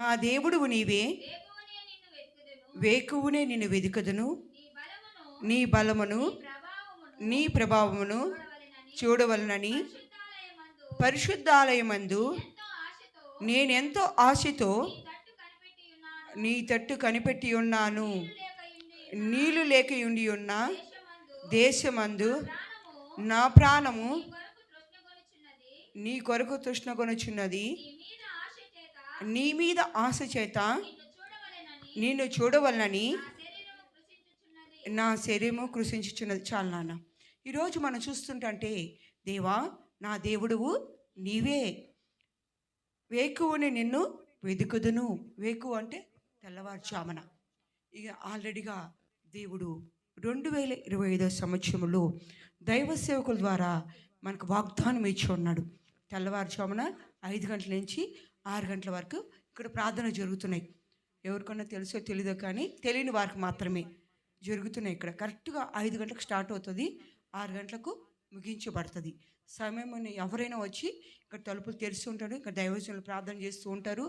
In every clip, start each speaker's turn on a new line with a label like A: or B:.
A: నా దేవుడువు నీవే
B: వేకువునే నిన్ను
A: వెదుకదును
B: నీ బలమును
A: నీ
B: ప్రభావమును చూడవలనని పరిశుద్ధాలయమందు ఎంతో ఆశతో
A: నేనెంతో ఆశతో
B: నీ తట్టు కనిపెట్టి ఉన్నాను. నీళ్ళు లేక ఉండి
A: ఉన్న
B: దేశమందు
A: నా ప్రాణము
B: నీ కొరకు
A: కొరకు తృష్ణగొనుచున్నది.
B: నీ మీద ఆశ చేత. నిన్ను చూడవలెనని. నా శరీరము కృషించుచున్నది.
A: చాలు నాన్న. ఈరోజు మనం చూస్తుంటే దేవా నా దేవుడువు నీవే. వేకువని నిన్ను వెతుకుదును. వేకువ అంటే తెల్లవారుజామున. ఇక ఆల్రెడీగా దేవుడు రెండు వేల ఇరవై ఐదో సంవత్సరంలో దైవ సేవకుల ద్వారా మనకు వాగ్దానం ఇచ్చి ఉన్నాడు. తెల్లవారుజామున ఐదు గంటల నుంచి ఆరు గంటల వరకు ఇక్కడ ప్రార్థన జరుగుతున్నాయి. ఎవరికన్నా తెలుసో తెలీదో కానీ తెలియని వారికి మాత్రమే జరుగుతున్నాయి ఇక్కడ. కరెక్ట్గా ఐదు గంటలకు స్టార్ట్ అవుతుంది. ఆరు గంటలకు ముగించబడుతుంది. సమయం ఎవరైనా వచ్చి ఇక్కడ తలుపులు తెరిచి ఉంటారు ఇక్కడ దైవజనులు ప్రార్థన చేస్తూ ఉంటారు.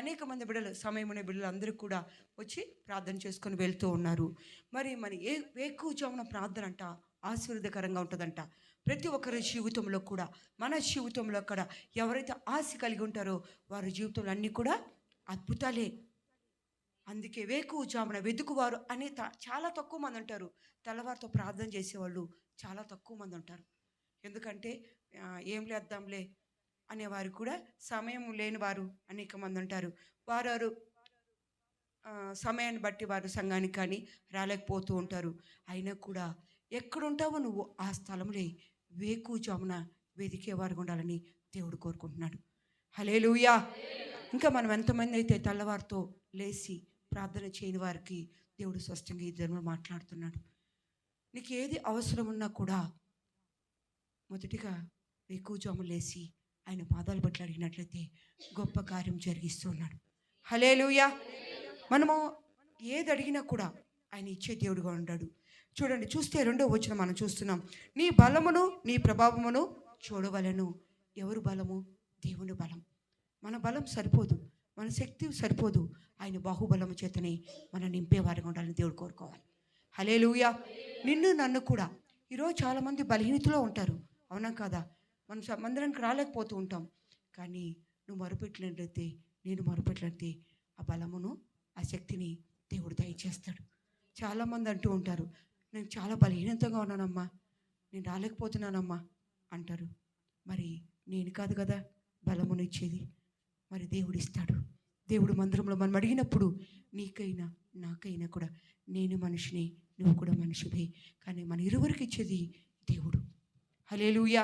A: అనేక మంది బిడ్డలు సమయం ఉన్న బిడ్డలు అందరూ కూడా వచ్చి ప్రార్థన చేసుకొని వెళ్తూ ఉన్నారు. మరి మన ఏ వేకువజామున ప్రార్థన అంట ఆశీర్వదకరంగా ఉంటుందంట. ప్రతి ఒక్కరి జీవితంలో కూడా మన జీవితంలో కూడా ఎవరైతే ఆశ కలిగి ఉంటారో వారి జీవితంలో అన్నీ కూడా అద్భుతాలే. అందుకే వేకు జామున వెతుకువారు అనే త- చాలా తక్కువ మంది ఉంటారు. తెల్లవారితో ప్రార్థన చేసేవాళ్ళు చాలా తక్కువ మంది ఉంటారు. ఎందుకంటే ఏం లేద్దాంలే అనేవారు కూడా సమయం లేని వారు అనేక మంది ఉంటారు. వారు సమయాన్ని బట్టి వారు సంఘానికి కానీ రాలేకపోతూ ఉంటారు. అయినా కూడా ఎక్కడుంటావో నువ్వు ఆ స్థలంలో వేకు జామున వెదికేవారు ఉండాలని దేవుడు కోరుకుంటున్నాడు. హలే ఇంకా మనం ఎంతమంది అయితే తెల్లవారితో లేచి ప్రార్థన చేయని వారికి దేవుడు స్పష్టంగా ఈ ధర్మం మాట్లాడుతున్నాడు. నీకు ఏది అవసరం ఉన్నా కూడా మొదటిగా ఎక్కువ లేచి ఆయన పాదాలు పట్ల అడిగినట్లయితే గొప్ప కార్యం జరిగిస్తూ ఉన్నాడు. లూయా మనము ఏది అడిగినా కూడా ఆయన ఇచ్చే దేవుడుగా ఉన్నాడు చూడండి చూస్తే రెండో వచ్చిన మనం చూస్తున్నాం. నీ బలమును నీ ప్రభావమును చూడవలను. ఎవరు బలము? దేవుని బలం. మన బలం సరిపోదు. మన శక్తి సరిపోదు. ఆయన బాహుబలము చేతనే మనం నింపేవారిగా ఉండాలని దేవుడు కోరుకోవాలి. హలే నిన్ను నన్ను కూడా. ఈరోజు చాలామంది బలహీనతలో ఉంటారు. అవునా కాదా? మనం మందిరానికి రాలేకపోతూ ఉంటాం. కానీ నువ్వు మరుపెట్టినట్లయితే నేను మరుపెట్టినట్లయితే ఆ బలమును ఆ శక్తిని దేవుడు దయచేస్తాడు. చాలామంది అంటూ ఉంటారు. నేను చాలా బలహీనతగా ఉన్నానమ్మా. నేను రాలేకపోతున్నానమ్మా అంటారు. మరి నేను కాదు కదా బలమునిచ్చేది మరి దేవుడు ఇస్తాడు. దేవుడు మందిరంలో మనం అడిగినప్పుడు నీకైనా నాకైనా కూడా నేను మనిషిని నువ్వు కూడా మనిషివే. కానీ మన ఇరువురికి ఇచ్చేది దేవుడు. హలేలుయా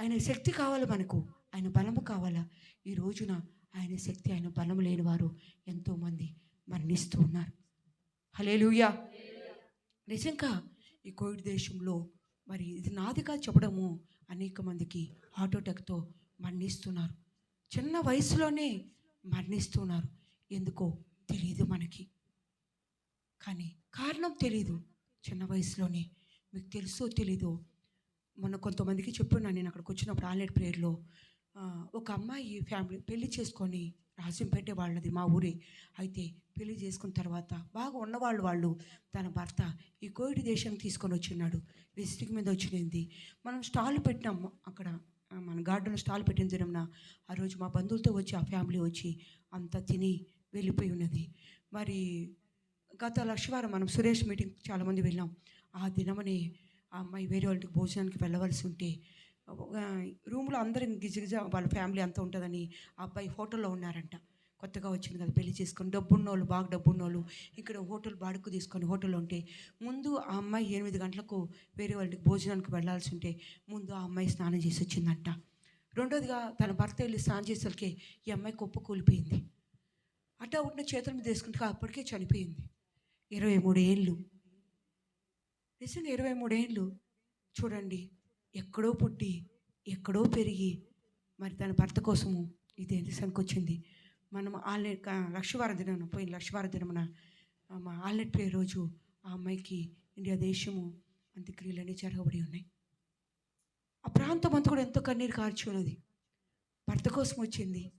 A: ఆయన శక్తి కావాలి మనకు. ఆయన బలము కావాలా? ఈ రోజున ఆయన శక్తి ఆయన బలం లేని వారు ఎంతోమంది మరణిస్తూ ఉన్నారు. హలేలుయా నిజంగా ఈ కోవిడ్ దేశంలో మరి ఇది నాదిగా చెప్పడము అనేక మందికి హార్ట్అటాక్తో మరణిస్తున్నారు. చిన్న వయసులోనే మరణిస్తున్నారు. ఎందుకో తెలియదు మనకి. కానీ కారణం తెలియదు చిన్న వయసులోనే. మీకు తెలుసో తెలీదో? మొన్న కొంతమందికి చెప్పున్నాను నేను అక్కడికి వచ్చినప్పుడు ఆన్లైన్ ప్రేయర్లో. ఒక అమ్మాయి ఫ్యామిలీ పెళ్ళి చేసుకొని రాజంపేట వాళ్ళది మా ఊరే. అయితే పెళ్ళి చేసుకున్న తర్వాత బాగా ఉన్నవాళ్ళు వాళ్ళు తన భర్త ఈ కోవిడ్ దేశానికి తీసుకొని వచ్చినాడు. విజిటింగ్ మీద వచ్చినది మనం స్టాల్ పెట్టినాం అక్కడ మన గార్డెన్లో స్టాల్ పెట్టిన దినంన ఆ రోజు మా బంధువులతో వచ్చి ఆ ఫ్యామిలీ వచ్చి అంతా తిని వెళ్ళిపోయి ఉన్నది. మరి గత లక్షవారం మనం సురేష్ మీటింగ్ చాలామంది వెళ్ళాం. ఆ దినమని ఆ అమ్మాయి వేరే వాళ్ళకి భోజనానికి వెళ్ళవలసి ఉంటే రూమ్లో అందరం గిజగిజ వాళ్ళ ఫ్యామిలీ అంతా ఉంటుందని ఆ అబ్బాయి హోటల్లో ఉన్నారంట. కొత్తగా వచ్చింది కదా పెళ్ళి చేసుకొని డబ్బున్నోళ్ళు బాగా డబ్బున్నోళ్ళు ఇక్కడ హోటల్ బాడుకు తీసుకొని హోటల్లో ఉంటే ముందు ఆ అమ్మాయి ఎనిమిది గంటలకు వేరే వాళ్ళకి భోజనానికి వెళ్ళాల్సి ఉంటే ముందు ఆ అమ్మాయి స్నానం చేసి వచ్చిందంట. రెండోదిగా తన భర్త వెళ్ళి స్నానం చేసేసరికి ఈ అమ్మాయి కుప్ప కూలిపోయింది. అట్టా ఉన్న చేతుల మీద వేసుకుంటే అప్పటికే చనిపోయింది. ఇరవై మూడు ఏళ్ళు. నిజంగా ఇరవై మూడేళ్ళు చూడండి. ఎక్కడో పుట్టి ఎక్కడో పెరిగి మరి తన భర్త కోసము ఈ దేశానికి వచ్చింది. మనం ఆల్నెట్ లక్షవార దినం పోయిన లక్షవార దినమున మా ఆల్నెట్ ప్రే రోజు ఆ అమ్మాయికి ఇండియా దేశము అంత్యక్రియలన్నీ జరగబడి ఉన్నాయి. ఆ ప్రాంతం అంతా కూడా ఎంతో కన్నీరు కార్చి ఉన్నది. భర్త కోసం వచ్చింది.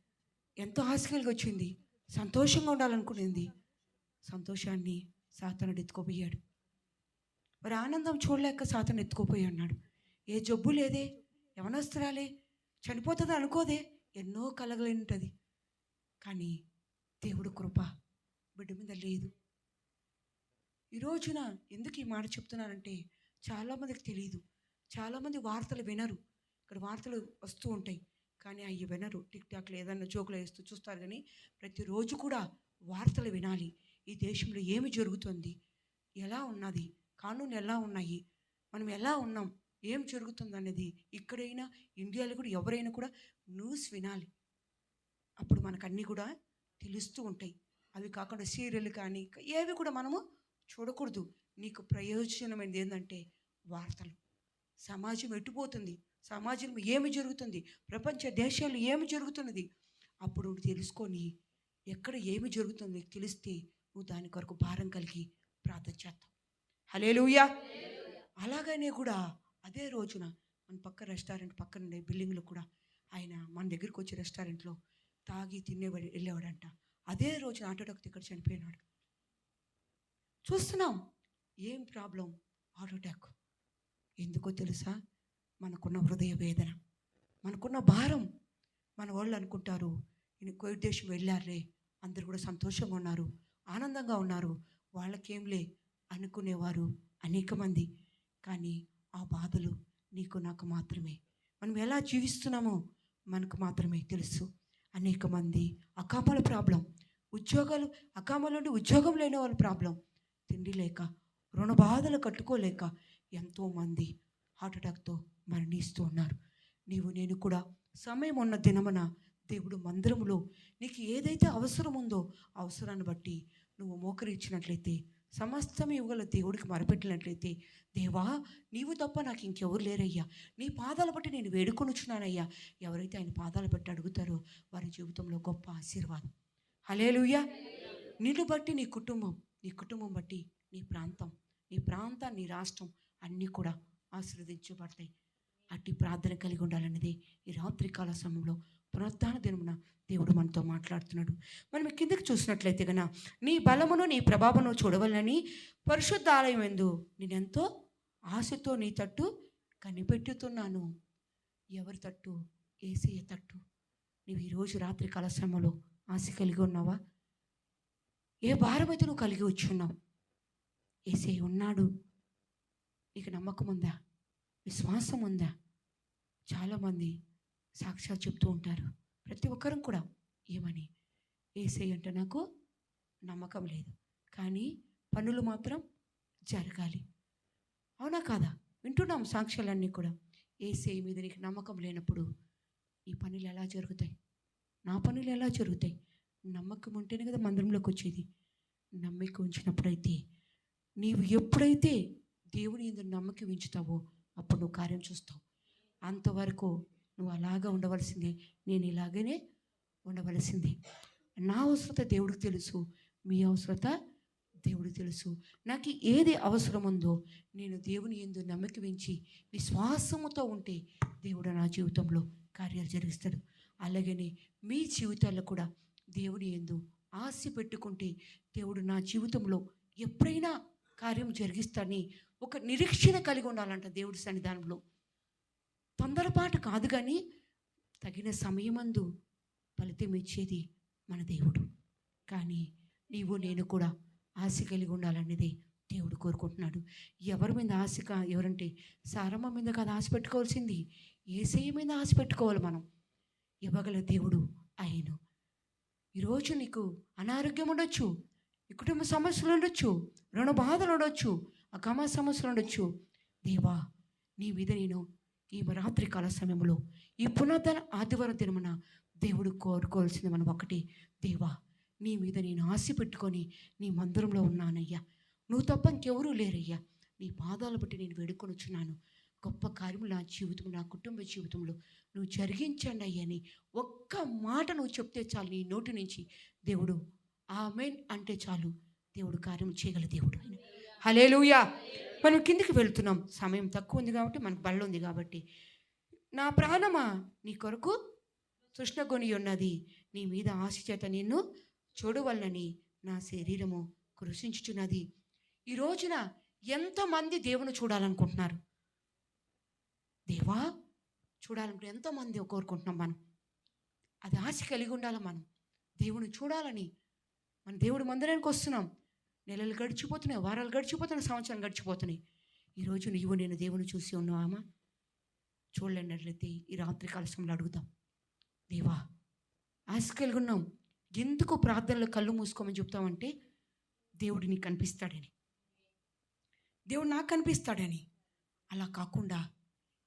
A: ఎంతో ఆశకలిగి వచ్చింది. సంతోషంగా ఉండాలనుకునేది. సంతోషాన్ని సాతనుడు ఎత్తుకోపోయాడు. మరి ఆనందం చూడలేక సాతను ఎత్తుకోపోయి అన్నాడు. ఏ జబ్బు లేదే? యవనస్తురాలే? చనిపోతుంది అనుకోదే? ఎన్నో కలగలేంటది. కానీ దేవుడు కృప బిడ్డ మీద లేదు. ఈ రోజున ఎందుకు ఈ మాట చెప్తున్నానంటే చాలామందికి తెలియదు చాలామంది వార్తలు వినరు. ఇక్కడ వార్తలు వస్తూ ఉంటాయి. కానీ అవి వినరు. టిక్ టాక్లు ఏదన్నా జోకులు వేస్తూ చూస్తారు కానీ ప్రతిరోజు కూడా వార్తలు వినాలి. ఈ దేశంలో ఏమి జరుగుతుంది? ఎలా ఉన్నది? కానూన్ ఎలా ఉన్నాయి? మనం ఎలా ఉన్నాం? ఏం జరుగుతుంది అనేది ఇక్కడైనా ఇండియాలో కూడా ఎవరైనా కూడా న్యూస్ వినాలి. అప్పుడు మనకు అన్నీ కూడా తెలుస్తూ ఉంటాయి. అవి కాకుండా సీరియల్ కానీ ఏవి కూడా మనము చూడకూడదు. నీకు ప్రయోజనమైనది ఏంటంటే వార్తలు. సమాజం ఎటుపోతుంది సమాజం ఏమి జరుగుతుంది? ప్రపంచ దేశాల్లో ఏమి జరుగుతున్నది? అప్పుడు నువ్వు తెలుసుకొని ఎక్కడ ఏమి జరుగుతుందో నీకు తెలిస్తే నువ్వు దాని కొరకు భారం కలిగి ప్రార్థన చేస్తావు. హలేలుయా అలాగనే కూడా అదే రోజున మన పక్క రెస్టారెంట్ పక్కన ఉండే బిల్డింగ్లో కూడా ఆయన మన దగ్గరికి వచ్చి రెస్టారెంట్లో తాగి తినేవాడు వెళ్ళేవాడంట. అదే రోజున ఆటోటాక్ దగ్గర చనిపోయినాడు. చూస్తున్నాం. ఏం ప్రాబ్లం? Heart attack. ఎందుకో తెలుసా? మనకున్న హృదయ వేదన. మనకున్న భారం. మన వాళ్ళు అనుకుంటారు నేను కోవిడ్ దేశం వెళ్ళారులే అందరు కూడా సంతోషంగా ఉన్నారు ఆనందంగా ఉన్నారు. వాళ్ళకేంలే అనుకునేవారు అనేక మంది కానీ ఆ బాధలు నీకు నాకు మాత్రమే. మనం ఎలా జీవిస్తున్నామో మనకు మాత్రమే తెలుసు. అనేక మంది అకామల ప్రాబ్లం ఉద్యోగాలు అకామల నుండి ఉద్యోగం లేని వాళ్ళ ప్రాబ్లం తిండి లేక రుణ బాధలు కట్టుకోలేక ఎంతోమంది హార్ట్ అటాక్తో మరణిస్తూ ఉన్నారు. నీవు నేను కూడా సమయం ఉన్న దినమన దేవుడు మందిరములో నీకు ఏదైతే అవసరం ఉందో అవసరాన్ని బట్టి నువ్వు మోకరించినట్లయితే సమస్తం యుగల దేవుడికి మరపెట్టినట్లయితే దేవా నీవు తప్ప నాకు ఇంకెవరు లేరయ్యా. నీ పాదాలు బట్టి నేను వేడుకొనుచున్నానయ్యా. ఎవరైతే ఆయన పాదాలు బట్టి అడుగుతారో వారి జీవితంలో గొప్ప ఆశీర్వాదం. హలేలుయ్యా నిన్ను బట్టి నీ కుటుంబం నీ కుటుంబం బట్టి నీ ప్రాంతం నీ ప్రాంతం నీ రాష్ట్రం అన్నీ కూడా ఆశీర్వదించబడతాయి. అట్టి ప్రార్థన కలిగి ఉండాలన్నది ఈ రాత్రికాల సమయంలో పునరుద్ధాన దినమున దేవుడు మనతో మాట్లాడుతున్నాడు. మనం కిందకి చూసినట్లయితే కన నీ బలమును నీ ప్రభావమును చూడవలనని పరిశుద్ధ ఆలయం ఎందు నేనెంతో ఆశతో నీ తట్టు కనిపెట్టుతున్నాను. ఎవరి తట్టు? ఏసయ్య తట్టు. నువ్వు ఈరోజు రాత్రి కలశ్రమలో ఆశ కలిగి ఉన్నావా? ఏ భారం అయితే నువ్వు కలిగి వచ్చి ఉన్నావు? ఏసీ ఉన్నాడు. నీకు నమ్మకం ఉందా? విశ్వాసం ఉందా? చాలామంది సాక్షా చెప్తూ ఉంటారు. ప్రతి ఒక్కరం కూడా ఏమని? ఏసే అంటే నాకు నమ్మకం లేదు. కానీ పనులు మాత్రం జరగాలి. అవునా కాదా? వింటున్నాం సాక్ష్యాలన్నీ కూడా. ఏసే మీద నీకు నమ్మకం లేనప్పుడు ఈ పనులు ఎలా జరుగుతాయి? నా పనులు ఎలా జరుగుతాయి? నమ్మకం ఉంటేనే కదా మందిరంలోకి వచ్చేది. నమ్మిక ఉంచినప్పుడైతే నీవు ఎప్పుడైతే దేవుని ఎందుకు నమ్మకం ఉంచుతావో అప్పుడు నువ్వు కార్యం చూస్తావు. అంతవరకు నువ్వు అలాగా ఉండవలసిందే. నేను ఇలాగనే ఉండవలసిందే. నా అవసరత దేవుడికి తెలుసు. మీ అవసరత దేవుడికి తెలుసు. నాకు ఏది అవసరం ఉందో నేను దేవుని ఎందు నమ్మకం ఉంచి విశ్వాసముతో ఉంటే దేవుడు నా జీవితంలో కార్యాలు జరిగిస్తాడు. అలాగనే మీ జీవితాల్లో కూడా దేవుని ఎందు ఆశ పెట్టుకుంటే దేవుడు నా జీవితంలో ఎప్పుడైనా కార్యం జరిగిస్తాడని ఒక నిరీక్షణ కలిగి ఉండాలంట దేవుడి సన్నిధానంలో. తొందరపాటు కాదు కానీ తగిన సమయమందు ఫలితం ఇచ్చేది మన దేవుడు. కానీ నీవు నేను కూడా ఆశ కలిగి ఉండాలనేది దేవుడు కోరుకుంటున్నాడు. ఎవరి మీద ఆశ ఎవరంటే సారమ్మ మీద కాదు ఆశ పెట్టుకోవాల్సింది. ఏసయ్య మీద ఆశ పెట్టుకోవాలి మనం. ఇవ్వగల దేవుడు ఆయన. ఈరోజు నీకు అనారోగ్యం ఉండొచ్చు ఈ కుటుంబ సమస్యలు ఉండొచ్చు రుణ బాధలు ఉండొచ్చు అకమ సమస్యలు ఉండొచ్చు. దేవా నీ మీద నేను ఈ రాత్రి కాల సమయంలో ఈ పునర్ధన ఆదివారం దినమున దేవుడు కోరుకోవాల్సింది మనం ఒకటి. దేవా నీ మీద నేను ఆశ పెట్టుకొని నీ మందిరంలో ఉన్నానయ్యా. నువ్వు తప్ప ఇంకెవరూ లేరయ్యా. నీ పాదాలు బట్టి నేను వేడుకొని వచ్చున్నాను. గొప్ప కార్యం నా జీవితం నా కుటుంబ జీవితంలో నువ్వు జరిగించండి అయ్యని ఒక్క మాట నువ్వు చెప్తే చాలు నీ నోటి నుంచి. దేవుడు ఆమెన్ అంటే చాలు. దేవుడు కార్యం చేయగల దేవుడు ఆయన హలేలుయా మనం కిందికి వెళ్తున్నాం. సమయం తక్కువ ఉంది కాబట్టి మనకు బళ్ళు ఉంది కాబట్టి. నా ప్రాణమా నీ కొరకు తృష్ణగొని ఉన్నది. నీ మీద ఆశ చేత నిన్ను చూడవలనని నా శరీరము కృషించుచున్నది. ఈ రోజున ఎంతమంది దేవుని చూడాలనుకుంటున్నారు? దేవా చూడాలనుకుంటే ఎంతోమంది కోరుకుంటున్నాం మనం? అది ఆశ కలిగి ఉండాలి మనం? దేవుని చూడాలని మన దేవుడి మందిరానికి వస్తున్నాం. నెలలు గడిచిపోతున్నాయి వారాలు గడిచిపోతున్నాయి సంవత్సరం గడిచిపోతున్నాయి. ఈరోజు నీవు నేను దేవుని చూసి ఉన్నావామా చూడలేనట్లయితే ఈ రాత్రి కాలశంలో అడుగుదాం. దేవా ఆశ ఎందుకు ప్రార్థనలో కళ్ళు మూసుకోమని చెప్తామంటే దేవుడు నీకు కనిపిస్తాడని. దేవుడు నాకు కనిపిస్తాడని. అలా కాకుండా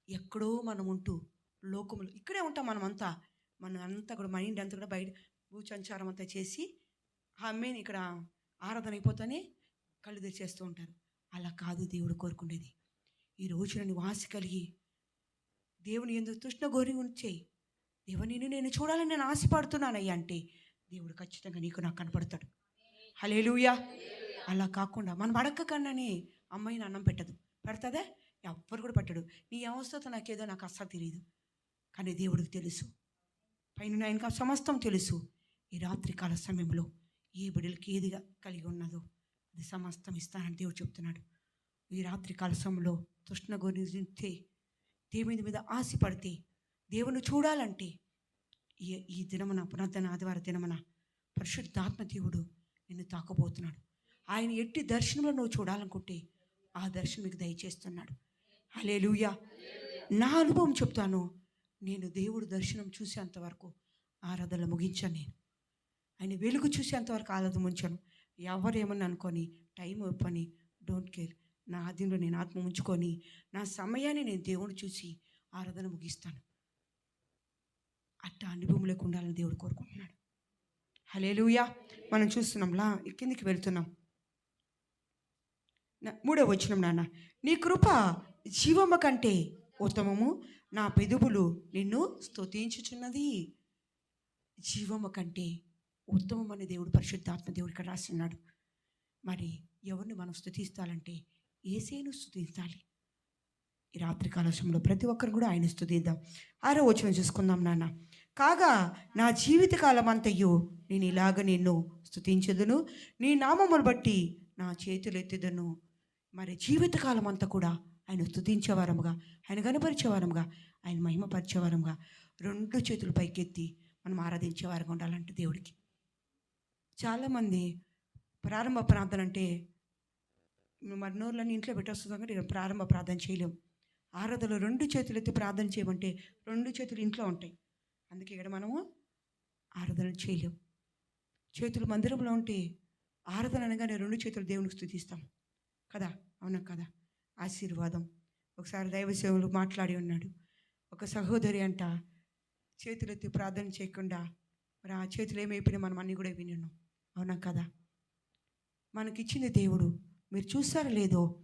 A: ఎక్కడో మనం ఉంటూ లోకములు ఇక్కడే ఉంటాం మనమంతా. మనం అంతా కూడా మైండ్ అంతా కూడా బయట భూచంచారం అంతా చేసి ఆమెను ఇక్కడ ఆరాధన అయిపోతేనే కళ్ళు తెరిచేస్తూ ఉంటారు. అలా కాదు దేవుడు కోరుకునేది ఈ రోజు నన్ను వాసి కలిగి దేవుని ఎందుకు తృష్ణ గోరి ఉంచేయి దేవుని నేను చూడాలని నేను ఆశపడుతున్నానయ్యా అంటే దేవుడు ఖచ్చితంగా నీకు నాకు కనపడతాడు. హలేలుయా అలా కాకుండా మనం అడగకన్నానే అమ్మాయిని అన్నం పెట్టదు. పెడతాదే? ఎవ్వరు కూడా పెట్టడు. నీ అవస్థతో నాకేదో నాకు అస్సలు తెలియదు కానీ దేవుడికి తెలుసు. పైన ఆయనకు సమస్తం తెలుసు. ఈ రాత్రి కాల సమయంలో ఏ బిడ్డలకి ఏదిగా కలిగి ఉన్నదో అది సమస్తం ఇస్తానని దేవుడు చెప్తున్నాడు. ఈ రాత్రి కలసంలో తృష్ణ గురించి దేవుని మీద ఆశపడితే దేవుని చూడాలంటే ఈ ఈ దినమున పునర్ధన ఆదివార దినమున పరిశుద్ధాత్మ దేవుడు నిన్ను తాకబోతున్నాడు. ఆయన ఎట్టి దర్శనంలో నువ్వు చూడాలనుకుంటే ఆ దర్శనం మీకు దయచేస్తున్నాడు. లూయా నా అనుభవం చెప్తాను నేను దేవుడు దర్శనం చూసేంత వరకు ఆరాధన ముగించాను నేను. ఆయన వెలుగు చూసేంతవరకు ఆరాధన ఎవరు ఏమని అనుకొని టైం పని డోంట్ కేర్. నా ఆధీనంలో నేను ఆత్మ ఉంచుకొని నా సమయాన్ని నేను దేవుని చూసి ఆరాధన ముగిస్తాను. అట్ట అనుభవంలోకి ఉండాలని దేవుడు కోరుకుంటున్నాడు. హలేలుయా మనం చూస్తున్నాంలా కిందికి వెళ్తున్నాం. మూడో వచ్చినం నాన్న. నీ కృప జీవమ్మ కంటే ఉత్తమము. నా పెదువులు నిన్ను స్తుతించుచున్నది. జీవమ్మ కంటే ఉత్తమమైన దేవుడు పరిశుద్ధాత్మ దేవుడు ఇక్కడ రాస్తున్నాడు. మరి ఎవరిని మనం స్థుతిస్తాలంటే ఏసేను స్థుతించాలి ఈ రాత్రి కాలశంలో ప్రతి ఒక్కరు కూడా ఆయన స్థుతిద్దాం ఆరో వచనం చూసుకుందాం నాన్న. కాగా నా జీవితకాలం అంతయ్యో నేను ఇలాగ నిన్ను స్థుతించదును నీ నామములు బట్టి నా చేతులు ఎత్తుదను. మరి జీవితకాలం అంతా కూడా ఆయన స్థుతించేవారముగా ఆయన కనపరిచేవారముగా ఆయన మహిమపరిచేవారముగా రెండు చేతులు పైకెత్తి మనం ఆరాధించేవారుగా ఉండాలంటే దేవుడికి. చాలామంది ప్రారంభ ప్రార్థన అంటే మరి నోర్లని ఇంట్లో పెట్టేస్తున్నాం కాబట్టి ప్రారంభ ప్రార్థన చేయలేము ఆరాధనలో రెండు చేతులు ఎత్తి ప్రార్థన చేయమంటే రెండు చేతులు ఇంట్లో ఉంటాయి. అందుకే ఇక్కడ మనము ఆరాధన చేయలేం. చేతులు మందిరంలో ఉంటే ఆరాధన అనగానే రెండు చేతులు దేవునికి స్థుతిస్తాం. కదా? అవునా కదా? ఆశీర్వాదం. ఒకసారి దైవ సేవలు మాట్లాడి ఉన్నాడు. ఒక సహోదరి అంట చేతులెత్తి ప్రార్థన చేయకుండా మరి ఆ చేతులు ఏమైపోయినా మనం అన్నీ కూడా వినున్నాం అవునా కదా? మనకిచ్చింది దేవుడు. మీరు చూసారో లేదో?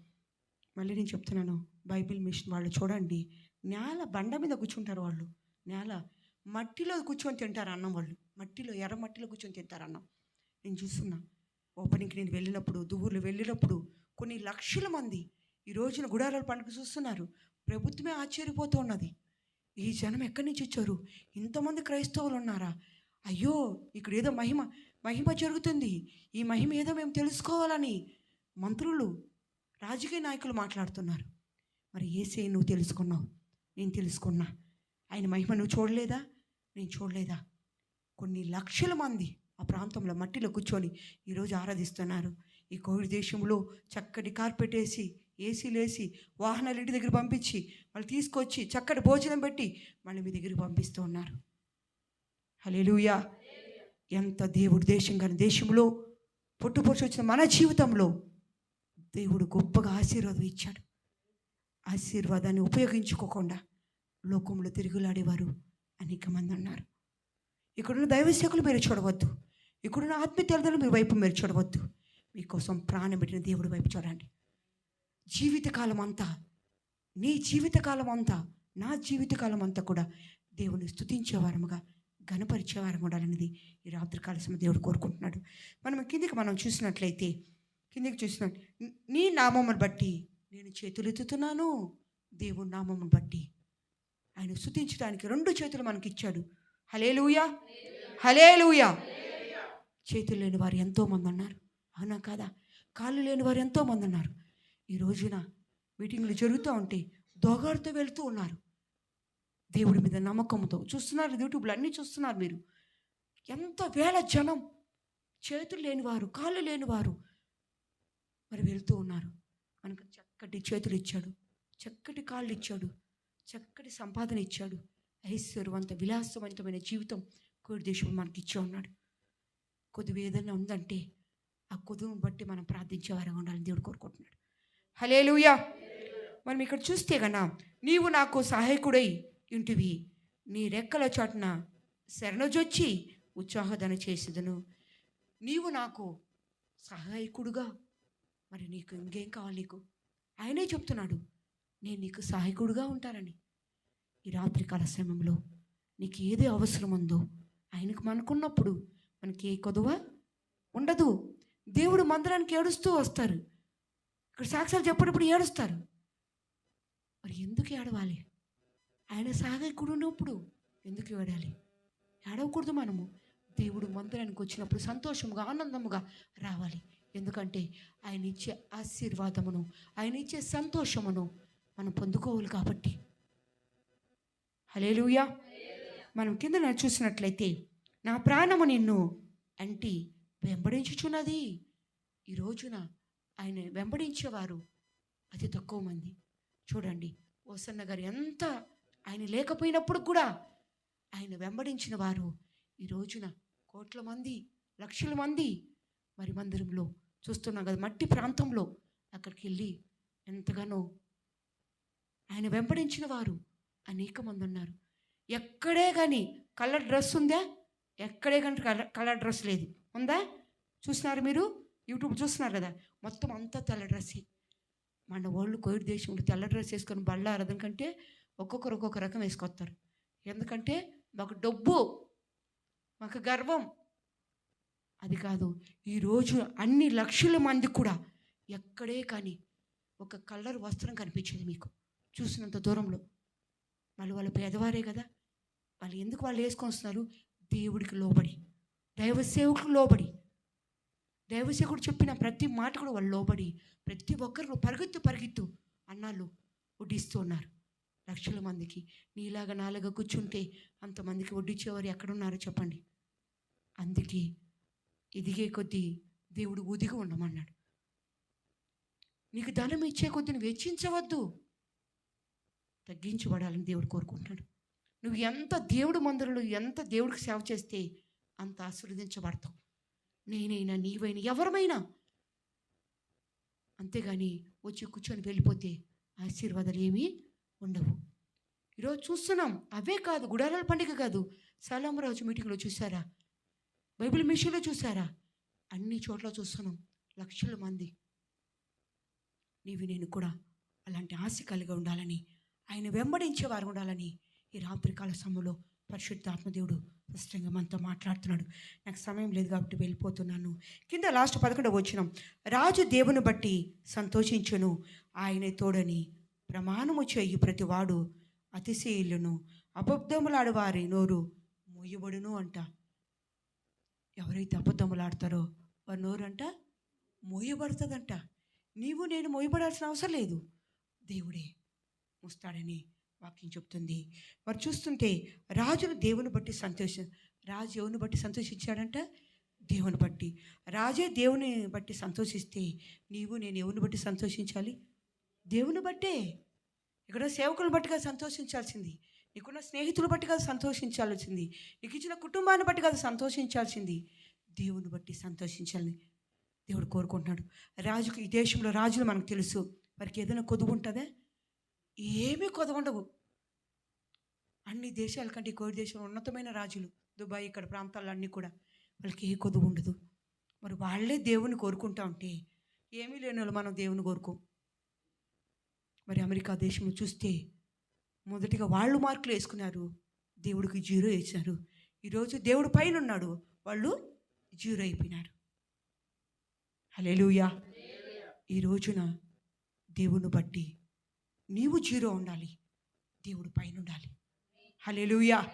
A: మళ్ళీ నేను చెప్తున్నాను. బైబిల్ మిషన్ వాళ్ళు చూడండి. నేల బండ మీద కూర్చుంటారు వాళ్ళు. నేల మట్టిలో కూర్చొని తింటారు అన్నం వాళ్ళు. మట్టిలో ఎర్ర మట్టిలో కూర్చొని తింటారు అన్నం. నేను చూస్తున్నా. ఓపెనింగ్కి నేను వెళ్ళినప్పుడు దువ్వులు వెళ్ళినప్పుడు కొన్ని లక్షల మంది ఈ రోజున గుడారాల పండుగ చూస్తున్నారు. ప్రభుత్వమే ఆశ్చర్యపోతూ ఉన్నది. ఈ జనం ఎక్కడి నుంచి వచ్చారు? ఇంతమంది క్రైస్తవులు ఉన్నారా? అయ్యో ఇక్కడ ఏదో మహిమ. మహిమ జరుగుతుంది. ఈ మహిమ ఏదో మేము తెలుసుకోవాలని మంత్రులు రాజకీయ నాయకులు మాట్లాడుతున్నారు. మరి ఏసే నువ్వు తెలుసుకున్నావు. నేను తెలుసుకున్నా. ఆయన మహిమ నువ్వు చూడలేదా? నేను చూడలేదా? కొన్ని లక్షల మంది ఆ ప్రాంతంలో మట్టిలో కూర్చొని ఈరోజు ఆరాధిస్తున్నారు. ఈ కోవిడ్ దేశంలో చక్కటి కార్పెట్ వేసి ఏసీ లేసి వాహనాలు ఇంటి దగ్గర పంపించి మళ్ళీ తీసుకొచ్చి చక్కటి భోజనం పెట్టి మళ్ళీ మీ దగ్గరికి పంపిస్తూ ఉన్నారు. హలేలుయా ఎంత దేవుడు దేశం కానీ దేశంలో పుట్టుపొచ్చి వచ్చిన మన జీవితంలో దేవుడు గొప్పగా ఆశీర్వాదం ఇచ్చాడు. ఆశీర్వాదాన్ని ఉపయోగించుకోకుండా లోకంలో తిరుగులాడేవారు అనేక మంది అన్నారు ఇక్కడున్న దైవసేకులు మీరు చూడవద్దు. ఇక్కడున్న ఆత్మీయతలు మీ వైపు మీరు చూడవద్దు. మీకోసం ప్రాణం పెట్టిన దేవుడి వైపు చూడండి. జీవితకాలం అంతా నీ జీవితకాలం అంతా నా జీవితకాలం అంతా కూడా దేవుని స్థుతించేవారముగా గణపరిచేవారం ఉండాలనేది ఈ రాత్రి సమయం దేవుడు కోరుకుంటున్నాడు. మనం కిందికి మనం చూసినట్లయితే కిందికి చూసినాడు నీ నామమును బట్టి నేను చేతులు ఎత్తుతున్నాను దేవుని నామమును బట్టి. ఆయన స్థుతించడానికి రెండు చేతులు మనకి ఇచ్చాడు హలేలుయా హలేలుయా చేతులు లేని వారు ఎంతోమంది ఉన్నారు. అవునా కాదా? కాళ్ళు లేని వారు ఎంతోమంది ఉన్నారు. ఈ రోజున మీటింగ్లు జరుగుతూ ఉంటే దోగాడుతూ వెళుతూ ఉన్నారు. దేవుడి మీద నమ్మకంతో చూస్తున్నారు యూట్యూబ్లో అన్నీ చూస్తున్నారు మీరు. ఎంత వేల జనం చేతులు లేనివారు కాళ్ళు లేనివారు మరి వెళ్తూ ఉన్నారు. మనకు చక్కటి చేతులు ఇచ్చాడు చక్కటి కాళ్ళు ఇచ్చాడు చక్కటి సంపాదన ఇచ్చాడు. ఐశ్వర్యవంత విలాసవంతమైన జీవితం కోడి దేశం మనకి ఇచ్చే ఉన్నాడు. కొద్దిగా ఏదైనా ఉందంటే ఆ కొదువును బట్టి మనం ప్రార్థించే వారంగా ఉండాలని దేవుడు కోరుకుంటున్నాడు. హలే లూయా మనం ఇక్కడ చూస్తే కన్నా నీవు నాకు సహాయకుడై ఇంటివి. నీ రెక్కల చాటున శరణజొచ్చి ఉత్సాహదన చేసేదను. నీవు నాకు సహాయకుడుగా. మరి నీకు ఇంకేం కావాలి నీకు? ఆయనే చెప్తున్నాడు. నేను నీకు సహాయకుడుగా ఉంటానని. ఈ రాత్రికాల సమయంలో నీకు ఏది అవసరం ఉందో ఆయనకు మనకున్నప్పుడు మనకి ఏ కొదవ ఉండదు. దేవుడు మందిరానికి ఏడుస్తూ వస్తారు. ఇక్కడ సాక్ష్యాలు చెప్పేటప్పుడు ఏడుస్తారు. మరి ఎందుకు ఏడవాలి? ఆయన సహాయకుడు ఉన్నప్పుడు ఎందుకు ఏడాలి ఏడవకూడదు మనము. దేవుడు మందిరానికి వచ్చినప్పుడు సంతోషముగా ఆనందముగా రావాలి. ఎందుకంటే ఆయన ఇచ్చే ఆశీర్వాదమును ఆయన ఇచ్చే సంతోషమును మనం పొందుకోవాలి కాబట్టి. హలేలుయా మనం కింద చూసినట్లయితే నా ప్రాణము నిన్ను అంటి వెంబడించుచున్నది. ఈ రోజున ఆయన వెంబడించేవారు అతి తక్కువ మంది. చూడండి ఓసన్న గారు ఎంత ఆయన లేకపోయినప్పుడు కూడా ఆయన వెంబడించిన వారు ఈ రోజున కోట్ల మంది లక్షల మంది మరి మందిరంలో చూస్తున్నాం కదా మట్టి ప్రాంతంలో అక్కడికి వెళ్ళి ఎంతగానో ఆయన వెంబడించిన వారు అనేక మంది ఉన్నారు. ఎక్కడే కానీ కలర్ డ్రెస్ ఉందా? ఎక్కడే కానీ కలర్ కలర్ డ్రెస్ లేదు. ఉందా? చూసినారు మీరు? యూట్యూబ్ చూస్తున్నారు కదా మొత్తం అంతా తెల్ల డ్రెస్సే. మన వాళ్ళు కోవిడ్ దేశంలో తెల్ల డ్రెస్ వేసుకొని బళ్ళారదం కంటే ఒక్కొక్కరు ఒక్కొక్క రకం వేసుకొస్తారు ఎందుకంటే మాకు డబ్బు మాకు గర్వం. అది కాదు ఈరోజు అన్ని లక్షల మంది కూడా ఎక్కడే కానీ ఒక కలర్ వస్త్రం కనిపించింది మీకు. చూసినంత దూరంలో. మళ్ళీ వాళ్ళు పేదవారే కదా. వాళ్ళు ఎందుకు వాళ్ళు వేసుకొని వస్తున్నారు దేవుడికి లోబడి. దైవ సేవకులకు లోబడి. దైవసేవకుడు చెప్పిన ప్రతి మాట కూడా వాళ్ళు లోబడి. ప్రతి ఒక్కరు పరిగెత్తు పరిగెత్తు అన్నాళ్ళు వడ్డిస్తూ ఉన్నారు. లక్షల మందికి. నీలాగా నాలుగా కూర్చుంటే అంతమందికి వడ్డించేవారు ఎక్కడున్నారో చెప్పండి. అందుకే ఎదిగే కొద్దీ దేవుడు ఒదిగి ఉండమన్నాడు. నీకు ధనం ఇచ్చే కొద్దీ నువ్వు వెచ్చించవద్దు. తగ్గించబడాలని దేవుడు కోరుకుంటున్నాడు. నువ్వు ఎంత దేవుడు మందిరంలో ఎంత దేవుడికి సేవ చేస్తే అంత ఆశీర్వదించబడతావు. నేనైనా నీవైనా ఎవరమైనా అంతేగాని వచ్చి కూర్చొని వెళ్ళిపోతే ఆశీర్వాదాలు ఏమీ ఉండవు. ఈరోజు చూస్తున్నాం. అవే కాదు గుడారాల పండుగ కాదు. సలామరాజు మీటింగ్లో చూసారా బైబిల్ మిషన్లో చూసారా అన్ని చోట్ల చూస్తున్నాం. లక్షల మంది. నీవి నేను కూడా అలాంటి ఆశ కలిగి ఉండాలని ఆయన వెంబడించే వారు ఉండాలని ఈ రాత్రికాల సమయంలో పరిశుద్ధ ఆత్మదేవుడు స్పష్టంగా మనతో మాట్లాడుతున్నాడు. నాకు సమయం లేదు కాబట్టి వెళ్ళిపోతున్నాను. కింద లాస్ట్ పదకొండవ వచ్చినాం రాజు దేవుని బట్టి సంతోషించును. ఆయన తోడని ప్రమాణము చేయు ప్రతివాడు అతిశయిల్లును అబద్ధములాడు వారి నోరు మూయబడును అంట. ఎవరైతే అబద్ధములాడతారో వారి నోరు అంట మోయబడుతుందంట. నీవు నేను మోయబడాల్సిన అవసరం లేదు. దేవుడే ముస్తాడని వాక్యం చెప్తుంది. మరి చూస్తుంటే రాజును దేవుని బట్టి సంతోష రాజు ఎవరిని బట్టి సంతోషించాడంట? దేవుని బట్టి. రాజే దేవుని బట్టి సంతోషిస్తే నీవు నేను ఎవరిని బట్టి సంతోషించాలి? దేవుని బట్టే ఇక్కడ సేవకులు బట్టి కాదు సంతోషించాల్సింది. నీకున్న స్నేహితులు బట్టి కాదు సంతోషించాల్సింది. నీకు ఇచ్చిన కుటుంబాన్ని బట్టి కాదు సంతోషించాల్సింది. దేవుని బట్టి సంతోషించాలని దేవుడు కోరుకుంటున్నాడు. రాజుకు ఈ దేశంలో రాజులు మనకు తెలుసు. వారికి ఏదైనా కొదువు ఉంటుందా? ఏమీ కొదవ ఉండవు. అన్ని దేశాల కంటే కోరి దేశంలో ఉన్నతమైన రాజులు దుబాయ్ ఇక్కడ ప్రాంతాల్లో అన్నీ కూడా వాళ్ళకి ఏ కొదువు ఉండదు. మరి వాళ్ళే దేవుని కోరుకుంటా ఉంటే ఏమీ లేని వాళ్ళు మనం దేవుని కోరుకోం. మరి అమెరికా దేశంలో చూస్తే మొదటిగా వాళ్ళు మార్కులు వేసుకున్నారు. దేవుడికి జీరో వేశారు. ఈరోజు దేవుడు పైన ఉన్నాడు. వాళ్ళు జీరో అయిపోయినారు. హలేలుయా ఈ రోజున దేవుని బట్టి నీవు జీరో ఉండాలి. దేవుడు పైన ఉండాలి. హలేలుయా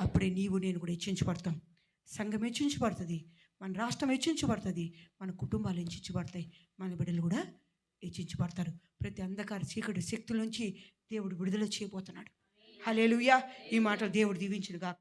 A: అప్పుడే నీవు నేను కూడా హెచ్చించబడతాం. సంఘం హెచ్చించబడుతుంది. మన రాష్ట్రం హెచ్చించబడుతుంది. మన కుటుంబాలు హెచ్చించబడతాయి. మన బిడ్డలు కూడా హెచ్చించబడతారు ప్రతి అంధకార చీకటి శక్తుల నుంచి దేవుడు విడుదల చేయబోతున్నాడు. హల్లెలూయా. ఈ మాట దేవుడు దీవించును